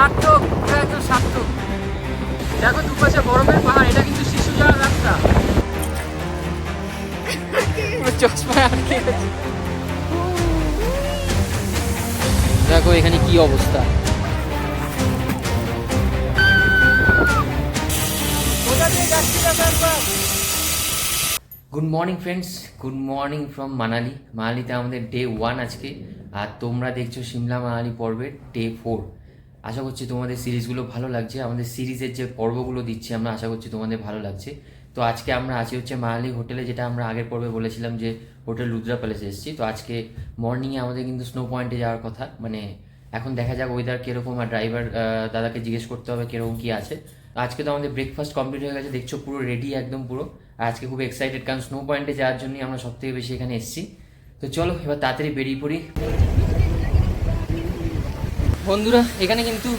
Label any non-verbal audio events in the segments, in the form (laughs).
সার্থক পুরো সার্থক। দেখো দুপাশে বরফের পাহাড়, এটা কিন্তু শিশু যাওয়ার রাস্তা। দেখো এখানে কি অবস্থা। Good morning friends good morning from Manali মানালিতে আমাদের ডে ওয়ান আজকে। আর তোমরা দেখছ সিমলা মানালি পর্বের ডে ফোর আশা করছি তোমাদের সিরিজগুলো ভালো লাগছে। আমাদের সিরিজের যে পর্বগুলো দিচ্ছি আমরা আশা করছি তোমাদের ভালো লাগছে। তো আজকে আমরা আছি হচ্ছে মানালি হোটেলে, যেটা আমরা আগের পর্বে বলেছিলাম যে হোটেল রুদ্রা প্যালেসে এসেছি। তো আজকে মর্নিংয়ে আমাদের কিন্তু স্নো পয়েন্টে যাওয়ার কথা। মানে এখন দেখা যাক ওয়েদার কীরকম আর ড্রাইভার দাদাকে জিজ্ঞেস করতে হবে কীরকম কী আছে। আজকে তো আমাদের ব্রেকফাস্ট কমপ্লিট হয়ে গেছে। দেখছ পুরো রেডি একদম পুরো। আজকে খুব এক্সাইটেড কারণ স্নো পয়েন্টে যাওয়ার জন্যই আমরা সব থেকে বেশি এখানে এসেছি। তো চলো, এবার তাড়াতাড়ি বেরিয়ে পড়ি। বন্ধুরা, এখানে কিন্তু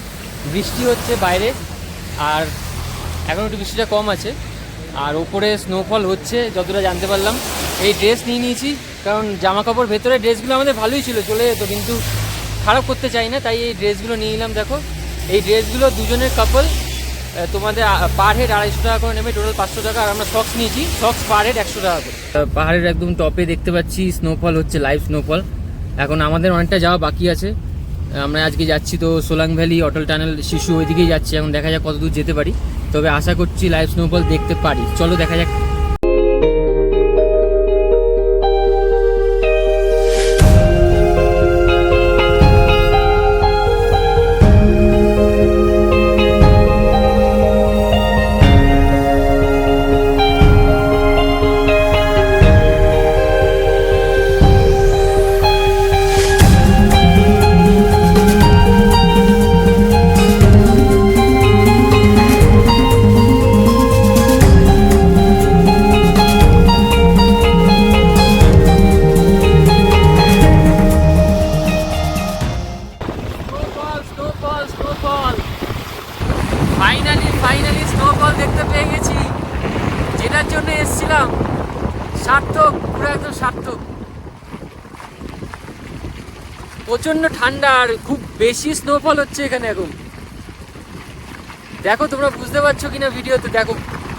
বৃষ্টি হচ্ছে বাইরে, আর এখন একটু বৃষ্টিটা কম আছে। আর ওপরে স্নোফল হচ্ছে, যতটা জানতে পারলাম। এই ড্রেস নিয়ে নিয়েছি, কারণ জামা কাপড় ভেতরে ড্রেসগুলো আমাদের ভালোই ছিল, চলে যেত, কিন্তু খারাপ করতে চাই না, তাই এই ড্রেসগুলো নিয়ে নিলাম, দেখো। এই ড্রেসগুলো দুজনের কাপল তোমাদের পার হেড আড়াইশো টাকা করে নেবে টোটাল পাঁচশো টাকা, আর আমরা সক্স নিয়েছি সক্স পার হেড একশো টাকা করে। পাহাড়ের একদম টপে দেখতে পাচ্ছি স্নোফল হচ্ছে লাইভ স্নোফল এখন আমাদের অনেকটা যাওয়া বাকি আছে। আমরা আজকে যাচ্ছি তো সোলাং ভ্যালি অটল টানেল শিশু ওইদিকেই যাচ্ছি, এখন দেখা যাক কত দূর যেতে পারি। তবে আশা করছি লাইভ স্নোফল দেখতে পারি। চলো দেখা যাক বেশি স্নোফল হচ্ছে এখানে এখন। দেখো, তোমরা বুঝতে পারছ কিনা ভিডিওতে? দেখো,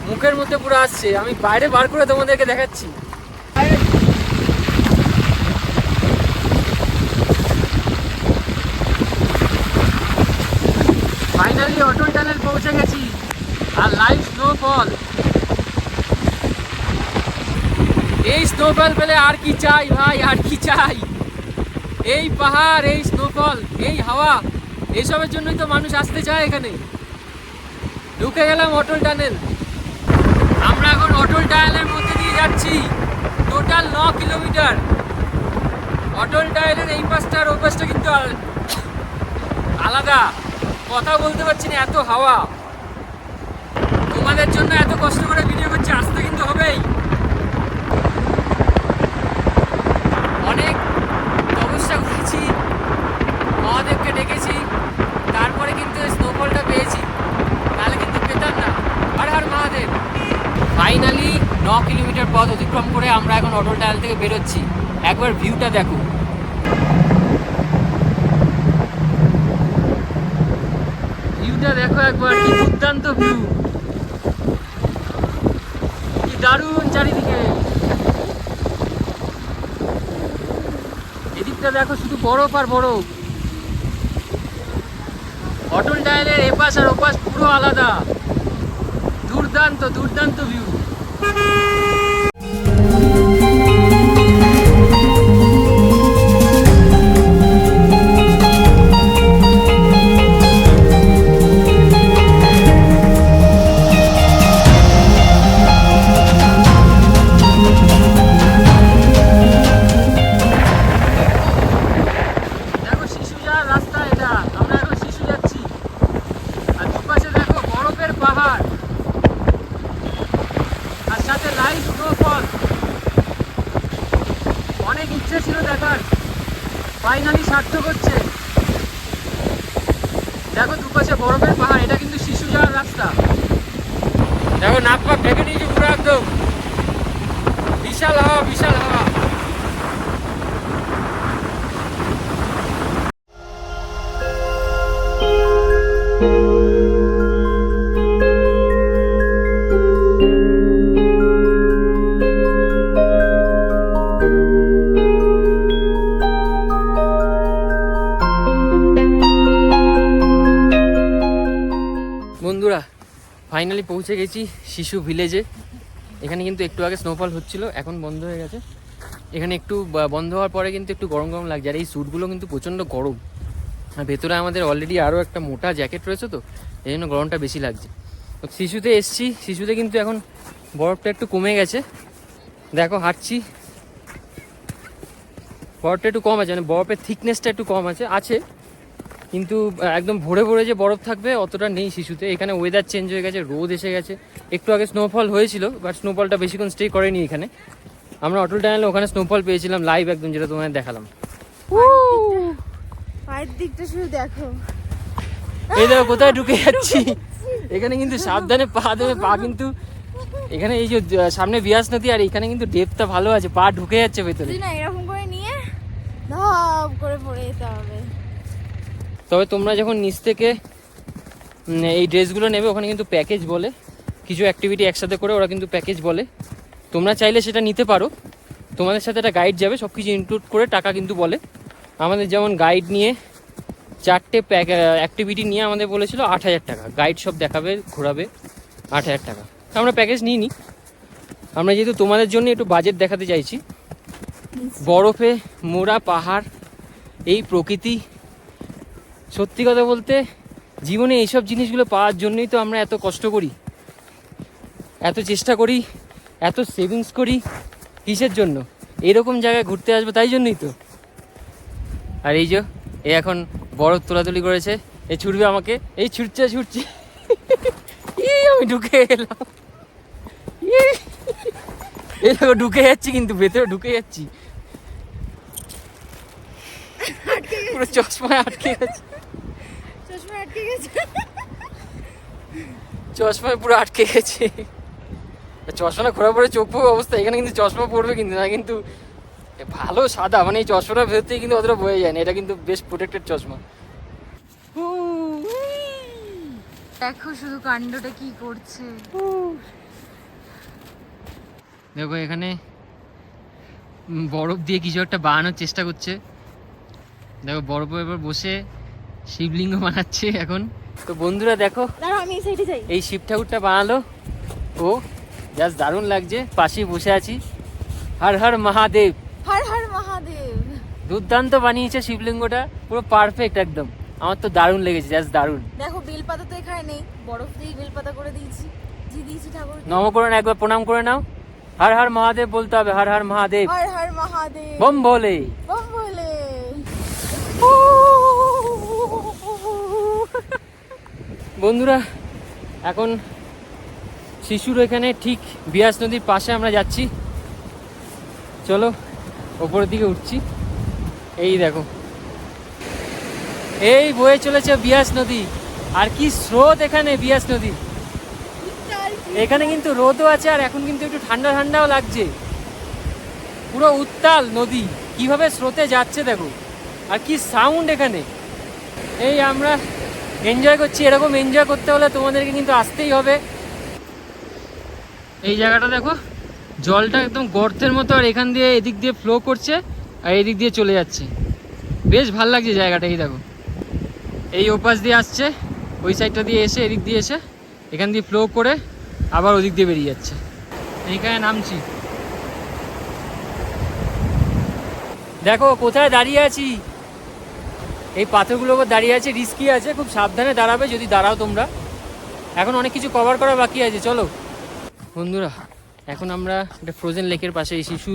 মুখের মধ্যে পুরো আসছে। আমি বাইরে বার করে তোমাদেরকে দেখাচ্ছি। ফাইনালি অটল টানেল পৌঁছে গেছি। আর লাইভ স্নোফল এই স্নোফল পেলে আর কি চাই ভাই, আর কি চাই? এই পাহাড়, এই স্নোফল এই হাওয়া এইসবের জন্যই তো মানুষ আসতে চায় এখানে। ঢুকে গেলাম অটল টানেল। আমরা এখন অটল টানেলের মধ্যে দিয়ে যাচ্ছি। টোটাল ন কিলোমিটার। অটল টানেলের এই পাশটা আর ওই পাশটা কিন্তু আলাদা। কথা বলতে পারছি না, এত হাওয়া। তোমাদের জন্য এত কষ্ট করে ভিডিও করছি আসতে কিন্তু হবেই। অনেক তপস্যা করেছি। মহাদেবকে ডেকেছি। তারপরে কিন্তু স্নোফলটা পেয়েছি। তাহলে কিন্তু পেতাম না। আর হার মহাদেব। ফাইনালি ন কিলোমিটার পথ অতিক্রম করে আমরা এখন অটল টায়াল থেকে বেরোচ্ছি। একবার ভিউটা দেখো। ভিউটা দেখো একবার, কি দুর্দান্ত ভিউ কি দারুণ চারিদিকে। এদিকটা দেখো শুধু বরফ আর বরফ। অটল টায়ারের এপাশ আর ওপাশ পুরো আলাদা। দুর্দান্ত দুর্দান্ত ভিউ ইচ্ছে ছিল দেখার। ফাইনালি সার্থক হচ্ছে দেখো দুপাশে বরফের পাহাড়, এটা কিন্তু শিশু যাওয়ার রাস্তা। দেখো নাক পাক ঢেকে নিয়েছে পুরো একদম। বিশাল হাওয়া বিশাল হাওয়া। ফাইনালি পৌঁছে গেছি শিশু ভিলেজে। এখানে কিন্তু একটু আগে স্নোফল হচ্ছিল, এখন বন্ধ হয়ে গেছে। এখানে একটু বন্ধ হওয়ার পরে কিন্তু একটু গরম গরম লাগছে। আর এই স্যুটগুলো কিন্তু প্রচণ্ড গরম। আর ভেতরে আমাদের অলরেডি আরও একটা মোটা জ্যাকেট রয়েছে তো, এই জন্য গরমটা বেশি লাগছে। তো শিশুতে এসছি, শিশুতে কিন্তু এখন বরফটা একটু কমে গেছে। দেখো, হাঁটছি। বরফটা একটু কম আছে মানে বরফের থিকনেসটা একটু কম আছে আছে। কিন্তু একদম ভোরে ভোরে যে বরফ থাকবে অতটা নেই শিশুতে। এখানে ওয়েদার চেঞ্জ হয়ে গেছে রোদ এসে গেছে। একটু আগে স্নোফল হয়েছিল বাট স্নোফলটা বেশিক্ষণ স্টে করেনি এখানে। আমরা অটল টানেলে ওখানে স্নোফল পেয়েছিলাম লাইভ একদম যেটা তোমাদের দেখালাম। পায়ের দিকটা শুধু দেখো। এই দেখো কোথায় ঢুকে যাচ্ছি? এখানে কিন্তু সাবধানে পা দেবে পা কিন্তু এখানে এই যে সামনে বিয়াস নদী আর এখানে কিন্তু ডেপটা ভালো আছে পা ঢুকে যাচ্ছে ভেতরে। না এরকম করে নিয়ে ধপ করে পড়ে যেতে হবে। তবে তোমরা যখন নিচ থেকে এই ড্রেসগুলো নেবে, ওখানে কিন্তু প্যাকেজ বলে, কিছু অ্যাক্টিভিটি একসাথে করে ওরা কিন্তু প্যাকেজ বলে। তোমরা চাইলে সেটা নিতে পারো। তোমাদের সাথে একটা গাইড যাবে সব কিছু ইনক্লুড করে টাকা কিন্তু বলে। আমাদের যেমন গাইড নিয়ে চারটে প্যাক অ্যাক্টিভিটি নিয়ে আমাদের বলেছিল আট হাজার টাকা। গাইড সব দেখাবে, ঘোরাবে, আট হাজার টাকা। আমরা প্যাকেজ নিই নি আমরা যেহেতু তোমাদের জন্য একটু বাজেট দেখাতে চাইছি, বরফে, মোড়া, পাহাড়, এই প্রকৃতি সত্যি কথা বলতে, জীবনে এইসব জিনিসগুলো পাওয়ার জন্যই তো আমরা এত কষ্ট করি। এত চেষ্টা করি, এত সেভিংস করি কিসের জন্য? এরকম জায়গায় ঘুরতে আসব তাই জন্যই তো। আর এই যে, এ এখন বরফ তোলাতুলি করেছে, এ ছুটবে আমাকে, এই ছুটছে ছুটছে। (laughs) এই আমি ঢুকে এলাম! (laughs) এই দেখো, ঢুকে যাচ্ছি কিন্তু, ভেতরে ঢুকে যাচ্ছি। পুরো চশমায় আটকে চশমা আটকে গেছে। চশমায় পুরো আটকে গেছে। চশমা ঘোরা পরে চোখ পড়বে অবস্থা এখানে কিন্তু চশমা পড়বে কিন্তু না কিন্তু ভালো সাদা মানে এই চশমাটা ভেতরেই কিন্তু অতটা বয়ে যায় না এটা কিন্তু বেশ প্রোটেক্টেড চশমা। দেখো শুধু কাণ্ডটা কি করছে। দেখো এখানে বরফ দিয়ে কিছু একটা বানানোর চেষ্টা করছে। দেখো বরফে এবার বসে শিবলিঙ্গ বানাচ্ছে এখন। তো বন্ধুরা দেখো আমি এই শিব ঠাকুরটা বানালো। ও জাস্ট দারুণ লাগছে। পাশেই বসে আছি। হর হর মহাদেব। হর হর মহাদেব। দুর্দান্ত বানিয়েছে শিবলিঙ্গটা। পুরো পারফেক্ট একদম। আমার তো দারুণ লেগেছে জাস্ট দারুণ। দেখো বেলপাতা তো এখানে নেই। বরফ দিয়ে বেলপাতা করে দিয়েছি। জি দিয়েছি ঠাকুর নমকরণ একবার প্রণাম করে নাও। হর হর মহাদেব বলতে হবে হর হর মহাদেব। হর হর মহাদেব। বম বলে বম বলে বন্ধুরা, এখন শিশুর এখানে ঠিক বিয়াস নদীর পাশে আমরা যাচ্ছি। চলো, ওপরের দিকে উঠছি। এই দেখো। এই বয়ে চলেছে বিয়াস নদী। আর কি স্রোত এখানে বিয়াস নদী। এখানে কিন্তু রোদও আছে আর এখন কিন্তু একটু ঠান্ডা ঠান্ডাও লাগছে। পুরো উত্তাল নদী। কীভাবে স্রোতে যাচ্ছে দেখো। আর কি সাউন্ড এখানে। এই আমরা এনজয় করছি। এরকম এনজয় করতে হলে তোমাদেরকে কিন্তু আসতেই হবে। এই জায়গাটা দেখো, জলটা একদম গর্তের মতো আর এখান দিয়ে এদিক দিয়ে ফ্লো করছে আর এদিক দিয়ে চলে যাচ্ছে। বেশ ভালো লাগছে জায়গাটা, এই দেখো। এই ওপাশ দিয়ে আসছে, ওই সাইডটা দিয়ে এসে এদিক দিয়ে এসে এখান দিয়ে ফ্লো করে আবার ওদিক দিয়ে বেরিয়ে যাচ্ছে। এইখানে নামছি। দেখো, কোথায় দাঁড়িয়ে আছি? এই পাথরগুলোর উপর দাঁড়িয়ে আছে রিস্কি আছে, খুব সাবধানে দাঁড়াবে যদি দাঁড়াও তোমরা। এখন অনেক কিছু কভার করা বাকি আছে, চলো। বন্ধুরা, এখন আমরা একটা ফ্রোজেন লেকের পাশে এই শিশু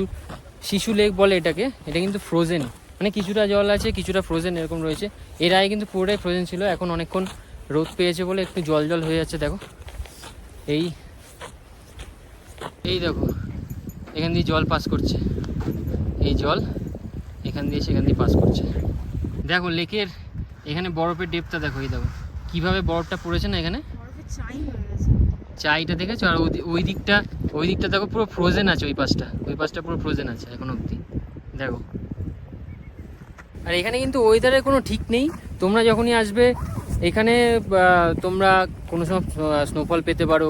শিশু লেক বলে এটাকে, এটা কিন্তু ফ্রোজেন মানে কিছুটা জল আছে, কিছুটা ফ্রোজেন এরকম রয়েছে। এর আগে কিন্তু পুরোটাই ফ্রোজেন ছিল, এখন অনেকক্ষণ রোদ পেয়েছে বলে একটু জল জল হয়ে যাচ্ছে, দেখো। এই এই দেখো, এখান দিয়ে জল পাস করছে। এই জল, এখান দিয়ে, সেখান দিয়ে পাস করছে। দেখো লেকের এখানে বরফের ডেপটা দেখো এই দেখো। কীভাবে বরফটা পড়েছে না এখানে? চাই চাইটা দেখেছ? আর ওই ওই দিকটা ওই দিকটা দেখো পুরো ফ্রোজেন আছে ওই পাশটা। ওই পাশটা পুরো ফ্রোজেন আছে এখন অবধি। দেখো। আর এখানে কিন্তু ওয়েদারের কোনো ঠিক নেই। তোমরা যখনই আসবে এখানে তোমরা কোনো সময় স্নোফল পেতে পারো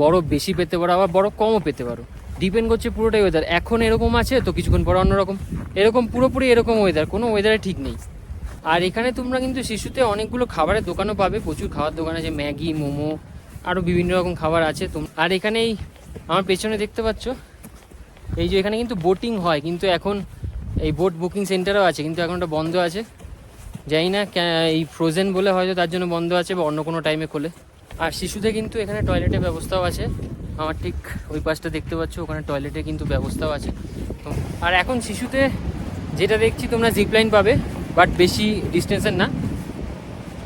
বরফ বেশি পেতে পারো আবার বরফ কমও পেতে পারো। ডিপেন্ড করছে পুরোটাই ওয়েদার এখন এরকম আছে তো কিছুক্ষণ পর অন্যরকম। এরকম পুরোপুরি এরকম ওয়েদার কোনো ওয়েদারে ঠিক নেই। আর এখানে তোমরা কিন্তু শিশুতে অনেকগুলো খাবারের দোকানও পাবে, প্রচুর খাবার দোকান আছে, ম্যাগি, মোমো আরও বিভিন্ন রকম খাবার আছে। তোম আর এখানেই আমার পেছনে দেখতে পাচ্ছ, এই যে এখানে কিন্তু বোটিং হয়, কিন্তু এখন এই বোট বুকিং সেন্টারও আছে, কিন্তু এখন ওটা বন্ধ আছে। জানি না এই ফ্রোজেন বলে হয়তো তার জন্য বন্ধ আছে বা অন্য কোনো টাইমে খোলে। আর শিশুদের কিন্তু এখানে টয়লেটের ব্যবস্থাও আছে। আমার ঠিক ওই পাশটা দেখতে পাচ্ছ, ওখানে টয়লেটের কিন্তু ব্যবস্থাও আছে। আর এখন শিশুতে যেটা দেখছি তোমরা জিপ লাইন পাবে। বাট বেশি ডিস্টেন্সের না।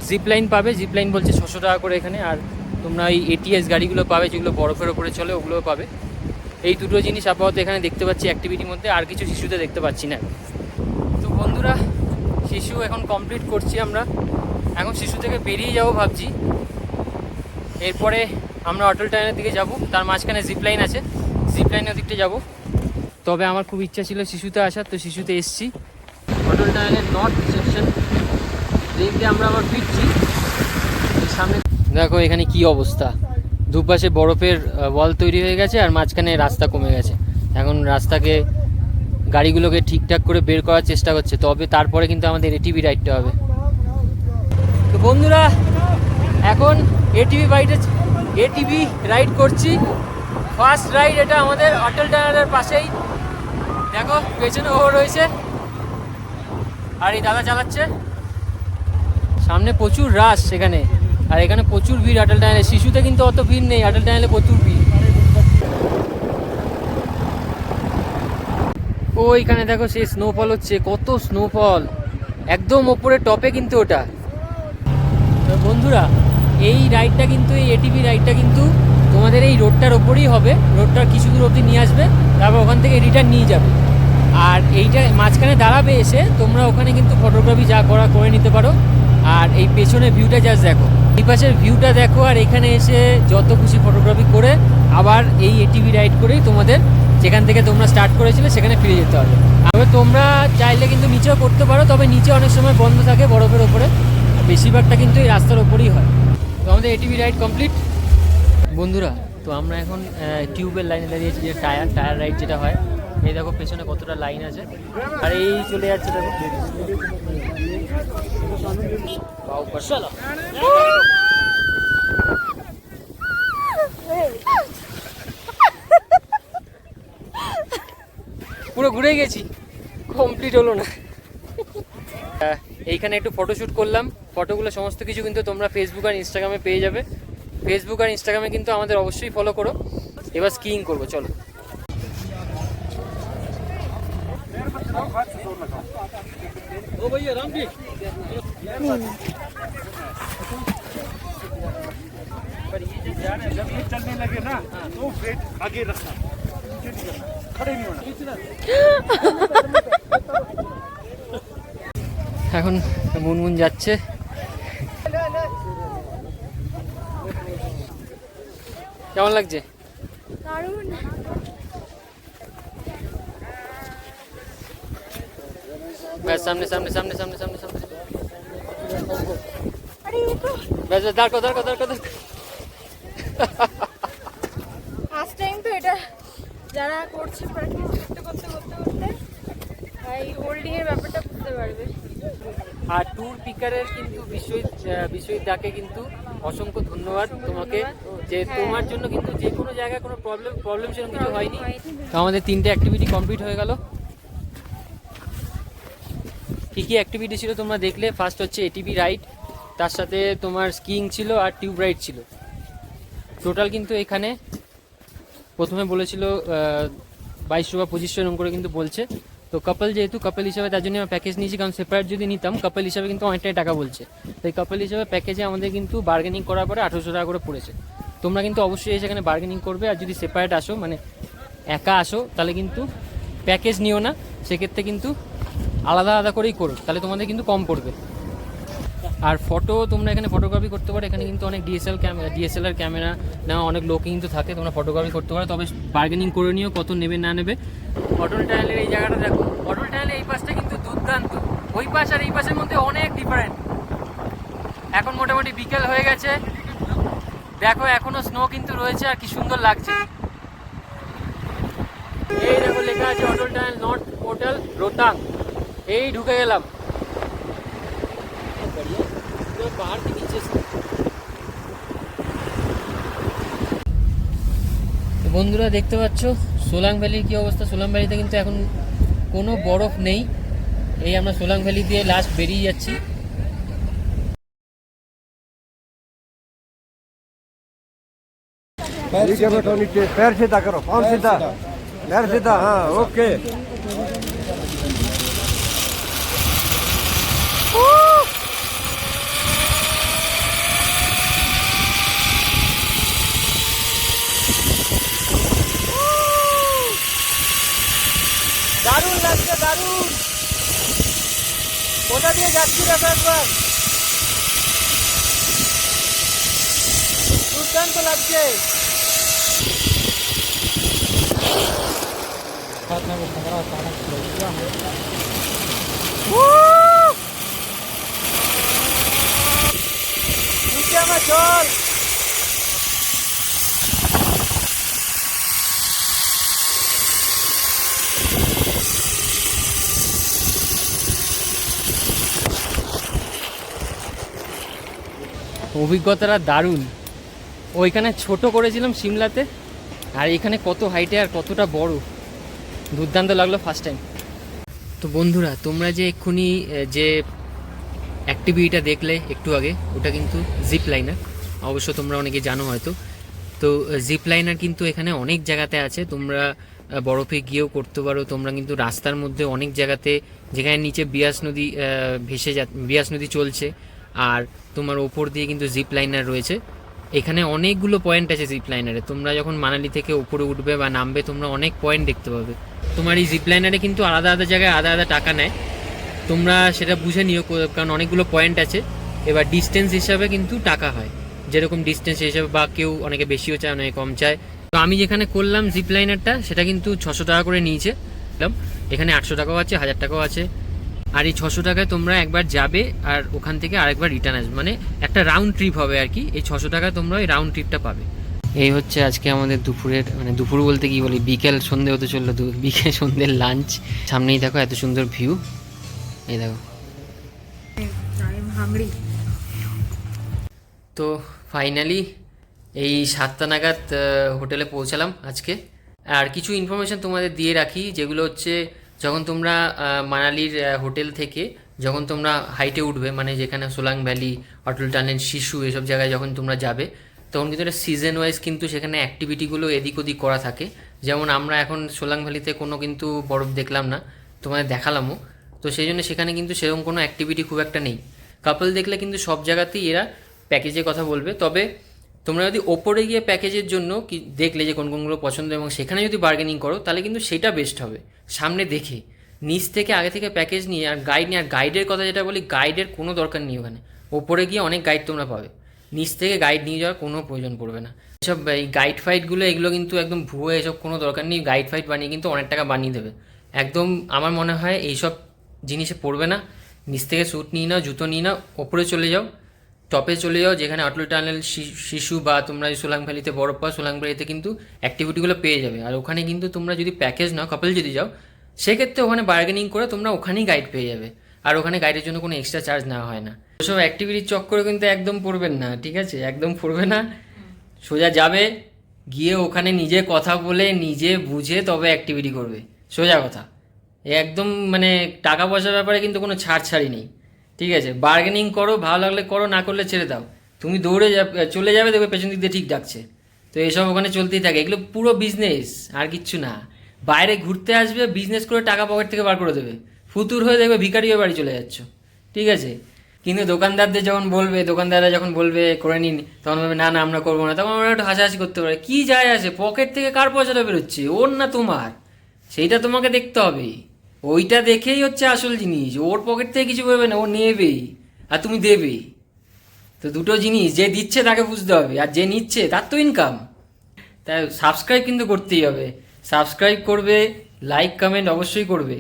জিপ লাইন পাবে জিপ লাইন বলছে ছশো টাকা করে এখানে, আর তোমরা এই এটিএস গাড়িগুলো পাবে, যেগুলো বরফের ওপরে চলে, ওগুলোও পাবে। এই দুটো জিনিস আপাতত এখানে দেখতে পাচ্ছি অ্যাক্টিভিটির মধ্যে, আর কিছু শিশুতে দেখতে পাচ্ছি না। তো বন্ধুরা, শিশু এখন কমপ্লিট করছি আমরা। এখন শিশু থেকে বেরিয়ে যাব ভাবছি। এরপরে আমরা অটল টাইনের দিকে যাব, তার মাঝখানে জিপ লাইন আছে। জিপ লাইনের দিকটা যাব। তবে আমার খুব ইচ্ছা ছিল শিশুতে আসার, তো শিশুতে এসছি। অটল টাইনের নর্থ সেকশন দিক আমরা আবার ফিরছি। সামনে দেখো, এখানে কি অবস্থা? দুপাশে বরফের ওয়াল তৈরি হয়ে গেছে আর মাঝখানে রাস্তা কমে গেছে। এখন রাস্তাকে, গাড়িগুলোকে ঠিকঠাক করে বের করার চেষ্টা করছে। তবে তারপরে কিন্তু আমাদের এটিভি রাইডটা হবে। তো বন্ধুরা, এখন এটিভি বাইটে এটিভি রাইড করছি। ফার্স্ট রাইড এটা আমাদের অটল টানারের পাশেই। দেখো, পেছনে ও রয়েছে আর এই দাদা চালাচ্ছে। সামনে প্রচুর রাশ সেখানে। আর এখানে প্রচুর ভিড় আটল টানেলে। শিশুতে কিন্তু অত ভিড় নেই, আটল টানেলে প্রচুর ভিড়। ওইখানে দেখো সেই স্নোফল হচ্ছে, কত স্নোফল একদম ওপরে টপে কিন্তু ওটা। বন্ধুরা, এই রাইডটা কিন্তু, এই এটিভি রাইডটা কিন্তু তোমাদের এই রোডটার ওপরেই হবে। রোডটার কিছু দূর অবধি নিয়ে আসবে, তারপর ওখান থেকে রিটার্ন নিয়ে যাবে। আর এইটা মাঝখানে দাঁড়াবে এসে, তোমরা ওখানে কিন্তু ফটোগ্রাফি যা করা করে নিতে পারো। আর এই পেছনে ভিউটা জাস্ট দেখো। এই পাশের ভিউটা দেখো আর এখানে এসে যত খুশি ফটোগ্রাফি করে আবার এই এটিভি রাইড করেই তোমাদের যেখান থেকে তোমরা স্টার্ট করেছিলে সেখানে ফিরে যেতে হবে তবে তোমরা চাইলে কিন্তু নিচেও করতে পারো, তবে নিচে অনেক সময় বন্ধ থাকে বরফের ওপরে। বেশিরভাগটা কিন্তু এই রাস্তার ওপরেই হয়। তো আমাদের এটিভি রাইড কমপ্লিট বন্ধুরা, তো আমরা এখন টিউবের লাইনে দাঁড়িয়েছি যে টায়ার টায়ার রাইড যেটা হয়। এই দেখো, পেছনে কতটা লাইন আছে। আর এই চলে যাচ্ছে দেখো। পুরো ঘুরে গেছি। কমপ্লিট হলো না। এইখানে একটু ফটোশ্যুট করলাম। ফটোগুলো সমস্ত কিছু কিন্তু তোমরা ফেসবুক আর ইনস্টাগ্রামে পেয়ে যাবে। ফেসবুক আর ইনস্টাগ্রামে কিন্তু আমাদের অবশ্যই ফলো করো। এবার স্কিইং করব, চলো। जब ये चलने लगे ना तो वेट आगे रखना नीचे नहीं करना खड़े नहीं होना এখন মুনমুন যাচ্ছে কেমন লাগছে ব্যাস সামনে সামনে সামনে সামনে সামনে সামনে। ব্যাস দাঁড় কর দাঁড় কর দাঁড় কর। ফার্স্ট টাইম তো এটা যারা করছে প্র্যাকটিস করতে করতে করতে করতে এই হোল্ডিং এর ব্যাপারটা বুঝতে পারবে। আর ট্যুর পিকারের কিন্তু বিশ্বজিৎ আহ, বিশ্বজিৎ দাকে কিন্তু অসংখ্য ধন্যবাদ তোমাকে। যে হ্যাঁ। তোমার জন্য কিন্তু যে কোনো জায়গায় কোনো প্রবলেম প্রবলেম সেরকম কিছু হয়নি। তো আমাদের তিনটে অ্যাক্টিভিটি কমপ্লিট হয়ে গেল। কী অ্যাক্টিভিটি ছিল তোমরা দেখলে? ফার্স্ট হচ্ছে এটিভি রাইড তার সাথে তোমার স্কিইং ছিল আর টিউব রাইড ছিল। টোটাল কিন্তু এখানে প্রথমে বলেছিল বাইশশো বা পঁচিশশো এরকম করে কিন্তু বলছে। তো কাপল যেহেতু কাপল হিসাবে তার জন্য আমরা প্যাকেজ নিয়েছি, কারণ সেপারেট যদি নিতাম কাপল হিসাবে কিন্তু অনেকটাই টাকা বলছে। তাই কাপল হিসাবে প্যাকেজে আমাদের কিন্তু বার্গেনিং করার পরে আঠেরোশো টাকা করে পড়েছে। তোমরা কিন্তু অবশ্যই এসে এখানে বার্গেনিং করবে, আর যদি সেপারেট আসো মানে একা আসো, তাহলে কিন্তু প্যাকেজ নিও না। সেক্ষেত্রে কিন্তু আলাদা আলাদা করেই করো তাহলে তোমাদের কিন্তু কম পড়বে। আর ফটো তোমরা এখানে ফটোগ্রাফি করতে পারো, এখানে কিন্তু অনেক ডিএসএল ক্যামেরা ডিএসএলআর ক্যামেরা নেওয়া অনেক লোক কিন্তু থাকে, তোমরা ফটোগ্রাফি করতে পারো, তবে বার্গেনিং করে নিও কত নেবে না নেবে। অটল টানেলের এই জায়গাটা দেখো অটল টানেলের এই পাশটা কিন্তু দুর্দান্ত, ওই পাশ আর এই পাশের মধ্যে অনেক ডিফারেন্ট এখন মোটামুটি বিকেল হয়ে গেছে, দেখো এখনও স্নো কিন্তু রয়েছে আর কি সুন্দর লাগছে। এই দেখো লেখা আছে Atal tunnel north hotel Rohtang এই ঢুকে গেলাম बढ़िया तो बाहर के नीचे से বন্ধুরা দেখতে পাচ্ছ সোলাং ভ্যালির কি অবস্থা সোলাং ভ্যালিতে কিন্তু এখন কোনো বরফ নেই এই আমরা সোলাং ভ্যালি দিয়ে লাস্ট বেরিয়ে যাচ্ছি ठीक है बैठो नीचे पैर सीधा करो पाँव सीधा पैर सीधा हाँ ओके দারুণ লাগছে দারুণ। কোথা দিয়ে যাচ্ছি দেখো একবার দুর্দান্ত লাগছে। নিচে আমার চল। অভিজ্ঞতাটা দারুণ। ওইখানে ছোট করেছিলাম সিমলাতে, আর এখানে কত হাইটে আর কতটা বড়। দুর্দান্ত লাগল ফার্স্ট টাইম তো বন্ধুরা, তোমরা যে এক্ষুনি যে অ্যাক্টিভিটিটা দেখলে একটু আগে, ওটা কিন্তু জিপ লাইনার অবশ্য তোমরা অনেকে জানো হয়তো। তো জিপ লাইনার কিন্তু এখানে অনেক জায়গাতে আছে। তোমরা বরফে গিয়েও করতে পারো। তোমরা কিন্তু রাস্তার মধ্যে অনেক জায়গাতে, যেখানে নিচে বিয়াস নদী ভেসে যা, বিয়াস নদী চলছে আর তোমার ওপর দিয়ে কিন্তু জিপ লাইনার রয়েছে। এখানে অনেকগুলো পয়েন্ট আছে জিপ লাইনারে তোমরা যখন মানালি থেকে উপরে উঠবে বা নামবে, তোমরা অনেক পয়েন্ট দেখতে পাবে। তোমার এই জিপ লাইনারে কিন্তু আলাদা আলাদা জায়গায় আলাদা আলাদা টাকা নেয়। তোমরা সেটা বুঝে নিও কারণ অনেকগুলো পয়েন্ট আছে। এবার ডিস্টেন্স হিসাবে কিন্তু টাকা হয়। যেরকম ডিস্টেন্স হিসাবে বা কেউ অনেকে বেশিও চায়, অনেকে কম চায়। তো আমি যেখানে করলাম জিপ লাইনারটা সেটা কিন্তু ছশো টাকা করে নিয়েছে? এখানে আটশো টাকাও আছে, হাজার টাকাও আছে। আর এই ছশো টাকায় তোমরা একবার যাবে আর ওখান থেকে আরেকবার রিটার্ন আসবে। মানে একটা রাউন্ড ট্রিপ হবে আর কি। এই ছশো টাকায় তোমরা ওই রাউন্ড ট্রিপটা পাবে। এই হচ্ছে আজকে আমাদের দুপুরের মানে দুপুর বলতে কি বলি, বিকেল সন্ধে হতে চলল (laughs) বিকেল সন্ধ্যের লাঞ্চ সামনেই দেখো এত সুন্দর ভিউ এই দেখো। তো ফাইনালি এই সাতটা নাগাদ হোটেলে পৌঁছালাম আজকে। আর কিছু ইনফরমেশন তোমাদের দিয়ে রাখি, যেগুলো হচ্ছে যখন তোমরা মানালির হোটেল থেকে যখন তোমরা হাইটে উঠবে মানে যেখানে সোলাং ভ্যালি, অটল টানেল, শিশু এসব জায়গায় যখন তোমরা যাবে, তখন কিন্তু এটা সিজন ওয়াইজ কিন্তু সেখানে অ্যাক্টিভিটিগুলো এদিক ওদিক করা থাকে। যেমন আমরা এখন সোলাং ভ্যালিতে কোনো কিন্তু বরফ দেখলাম না, তোমাদের দেখালামও। তো সেই জন্য সেখানে কিন্তু সেরকম কোনো অ্যাক্টিভিটি খুব একটা নেই। কাপল দেখলে কিন্তু সব জায়গাতেই এরা প্যাকেজের কথা বলবে। তবে তোমরা যদি ওপরে গিয়ে প্যাকেজের জন্য কি দেখলে যে কোন কোনগুলো পছন্দ এবং সেখানে যদি বার্গেনিং করো, তাহলে কিন্তু সেটা বেস্ট হবে। সামনে দেখে, নিচ থেকে আগে থেকে প্যাকেজ নিয়ে আর গাইড নিয়ে, আর গাইডের কথা যেটা বলি গাইডের কোনো দরকার নেই ওখানে। ওপরে গিয়ে অনেক গাইড তোমরা পাবে। নিচ থেকে গাইড নিয়ে যাওয়ার কোনো প্রয়োজন পড়বে না। এসব, এই গাইড ফাইটগুলো এগুলো কিন্তু একদম ভুয়ো, এসব কোনো দরকার নেই। গাইড ফাইট বানিয়ে কিন্তু অনেক টাকা বানিয়ে দেবে। একদম আমার মনে হয় এইসব জিনিসে পড়বে না। নিচ থেকে স্যুট নিয়ে নাও, জুতো নিয়ে নাও, ওপরে চলে যাও। টপে চলে যাও, যেখানে অটল টানেল শিশু বা তোমরা সোলাং ভ্যালিতে বরফ পাও, সোলাং ভ্যালিতে কিন্তু অ্যাক্টিভিটিগুলো পেয়ে যাবে। আর ওখানে কিন্তু তোমরা যদি প্যাকেজ নাও কাপল যদি যাও, সেক্ষেত্রে ওখানে বার্গেনিং করে তোমরা ওখানেই গাইড পেয়ে যাবে। আর ওখানে গাইডের জন্য কোনো এক্সট্রা চার্জ নেওয়া হয় না। ওসব অ্যাক্টিভিটির চক্করে কিন্তু একদম পড়বেন না, ঠিক আছে? একদম পড়বে না। সোজা যাবে, গিয়ে ওখানে নিজে কথা বলে, নিজে বুঝে তবে অ্যাক্টিভিটি করবে। সোজা কথা। একদম মানে টাকা পয়সার ব্যাপারে কিন্তু কোনো ছাড় ছাড়ি নেই। ঠিক আছে বার্গেনিং করো, ভালো লাগলে করো, না করলে ছেড়ে দাও। তুমি দৌড়ে চলে যাবে, দেখবে পেছন দিক দিয়ে ঠিক ডাকছে। তো এসব ওখানে চলতেই থাকে। এগুলো পুরো বিজনেস আর কিচ্ছু না। বাইরে ঘুরতে আসবে বিজনেস করে টাকা পকেট থেকে বার করে দেবে। ফুতুর হয়ে দেখবে ভিকারি হয়ে বাড়ি চলে যাচ্ছ। ঠিক আছে? কিন্তু দোকানদারদের যখন বলবে, দোকানদাররা যখন বলবে, করে নিন, তখন বলবে, না না, আমরা করব না। তখন ওরা একটু হাসাহাসি করতে পারে। কি যায় আছে পকেট থেকে কার পয়সাটা বেরোচ্ছে? ওর না তোমার? সেইটা তোমাকে দেখতে হবে। ওইটা দেখেই হচ্ছে আসল জিনিস। ওর পকেট থেকে কিছু বেরোবে না, ও নেবেই, আর তুমি দেবে তো দুটো জিনিস, যে দিচ্ছে তাকে বুঝতে হবে, আর যে নিচ্ছে তার তো ইনকাম তাই সাবস্ক্রাইব কিন্তু করতেই হবে। সাবস্ক্রাইব করবে লাইক কমেন্ট অবশ্যই করবে,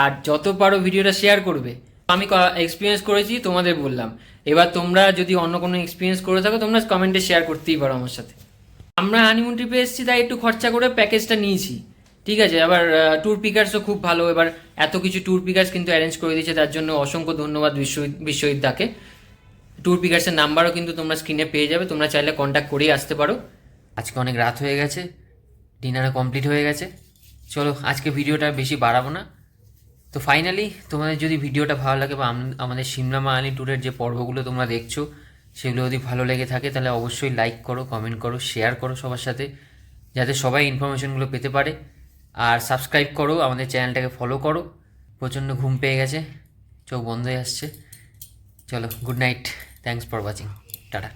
আর যত পারো ভিডিওটা শেয়ার করবে। আমি এক্সপিরিয়েন্স করেছি, তোমাদের বললাম। এবার তোমরা যদি অন্য কোনো এক্সপিরিয়েন্স করে থাকো, তোমরা কমেন্টে শেয়ার করতেই পারো আমার সাথে। আমরা হানিমুন ট্রিপে এসেছি, তাই একটু খরচা করে প্যাকেজটা নিয়েছি। ঠিক আছে, আবার ট্যুর পিকার্সও খুব ভালো, এবার এত কিছু ট্যুর পিকার্স কিন্তু অ্যারেঞ্জ করে দিয়েছে, তার জন্য অসংখ্য ধন্যবাদ বিশ্ব বিশ্ববিদ্যাকে ট্যুর পিকার্সের নাম্বারও কিন্তু তোমরা স্ক্রিনে পেয়ে যাবে, তোমরা চাইলে কন্ট্যাক্ট করেই আসতে পারো। আজকে অনেক রাত হয়ে গেছে ডিনারও কমপ্লিট হয়ে গেছে। চলো, আজকে ভিডিওটা বেশি বাড়াবো না। তো ফাইনালি তোমাদের যদি ভিডিওটা ভালো লাগে বা আম- আমাদের সিমলা মানালি ট্যুরের যে পর্বগুলো তোমরা দেখছ, সেগুলো যদি ভালো লেগে থাকে, তাহলে অবশ্যই লাইক করো কমেন্ট করো শেয়ার করো সবার সাথে, যাতে সবাই ইনফরমেশনগুলো পেতে পারে। আর সাবস্ক্রাইব করো, আমাদের চ্যানেলটাকে ফলো করো। প্রচণ্ড ঘুম পেয়ে গেছে, চোখ বন্ধ হয়ে আসছে। চলো good night thanks for watching tata.